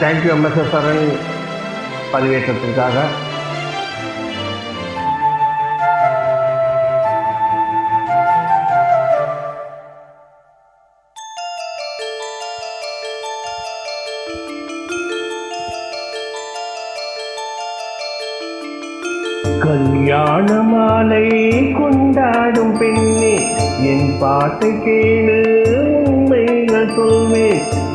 Thank you MSS சரணி பதிவேற்றத்திற்காக. கல்யாண மாலை கொண்டாடும் பெண்ணே என் பாட்டை கேளு.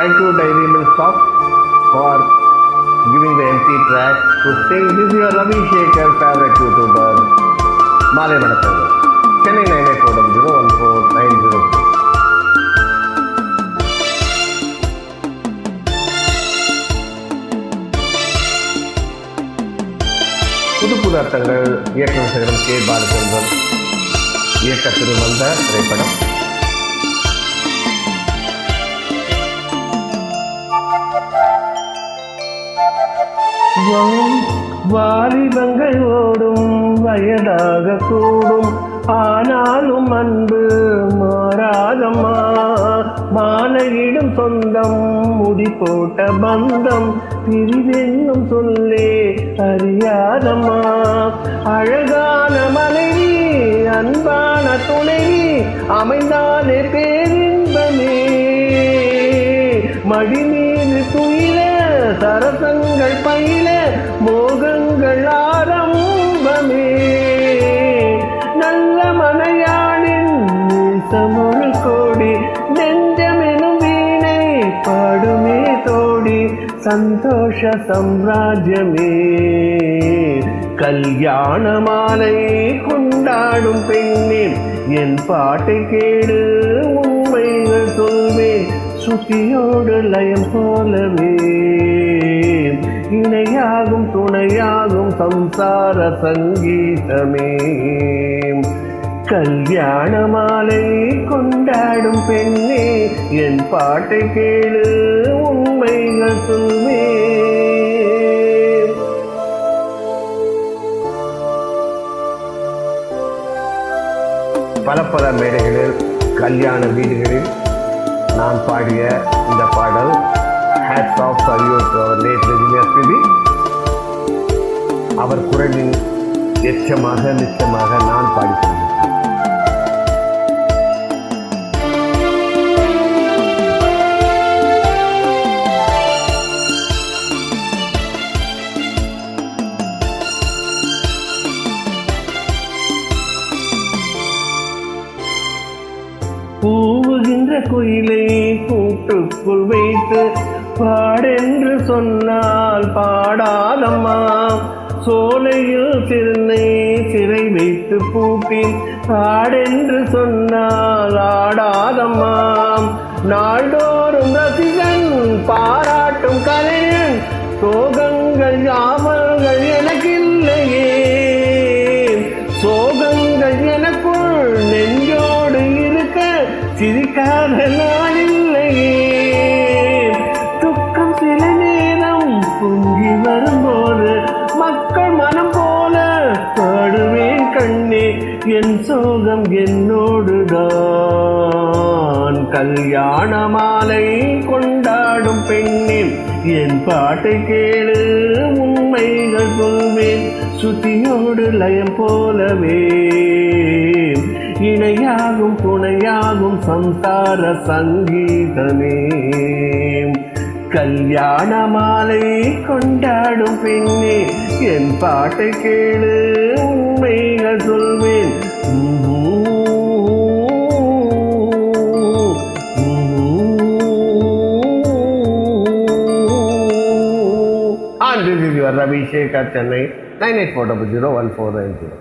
சொல்வே thank you dairy mill stop for giving the empty track to sing this is your Ravi Shekhar favorite YouTuber மாலை வணக்கங்கள் Chennai nine eight four double zero one four nine zero புது புது அர்த்தங்கள் இயக்கம் சேகரம் கே பாலச்சந்திரன் இயக்கத்தில் வந்த திரைப்படம் வாலிபங்கள் ஓடும் வயதாக கூடும். ஆனாலும் அன்பு மாறாதம்மா. மாலையிடும் சொந்தம் முடி போட்ட பந்தம். பிரிவென்னும் சொல்லே அறியாதம்மா. அழகான மனைவி அன்பான துணைவி அமைந்தாலே பேரின்பமே. மடி மீது துயில சரசங்கள் பயில மோகங்கள் ஆரம்பமே. நல்ல மனையாளின் நேசமொரு கோடி நெஞ்சமெனும் வீணை பாடுமே தோடி சந்தோஷ சம்ராஜ்யமே. கல்யாண மாலை கொண்டாடும் பெண்ணே என் பாட்டை கேடு சுத்தியோடு லயம் போலவே. இணையாகும் துணையாகும் சம்சார சங்கீதமே. கல்யாண மாலை கொண்டாடும் பெண்ணே என் பாட்டை கேளு உண்மைகள் சொல்வே. பல பல மேடைகளில் கல்யாண வீடுகளில் நான் பாடிய இந்த பாடல் ஹேட்ஸ் ஆஃப் சல்யூட் அவர் லேட் ரஜினியாஸ்பிபி அவர் குரலின் எச்சமாக நிச்சயமாக நான் பாடிக்கிறேன் கூவுகின்ற குயிலை கூட்டுக்குள் வைத்து பாடென்று சொன்னால் பாடாதம்மா. சோலையில் சிறுனை சிறை வைத்து பூட்டி ஆடென்று சொன்னால் ஆடாதம்மா. நாள்தோறும் ரசிகன் பாராட்டும் கலைஞன். சோகங்கள் யாமல்கள் எனக்கு சிரிக்காத இல்லையே துக்கம் சில நேரம் பொங்கி வரும்போது மக்கள் மனம் போல பாடுவேன் கண்ணே என் சோகம் என்னோடுதான். கல்யாண மாலை கொண்டாடும் பெண்ணின் என் பாட்டை கேளு உண்மைகள் சொல்வேன். சுத்தியோடு லயம் போலவே. இணையாகும் துணையாகும் சம்சார சங்கீதமே. கல்யாண மாலை கொண்டாடும் பெண்ணே என் பாட்டை கேளு உண்மைகள் சொல்வேன். ரவிசேகா Chennai nine eight four double zero one four nine zero.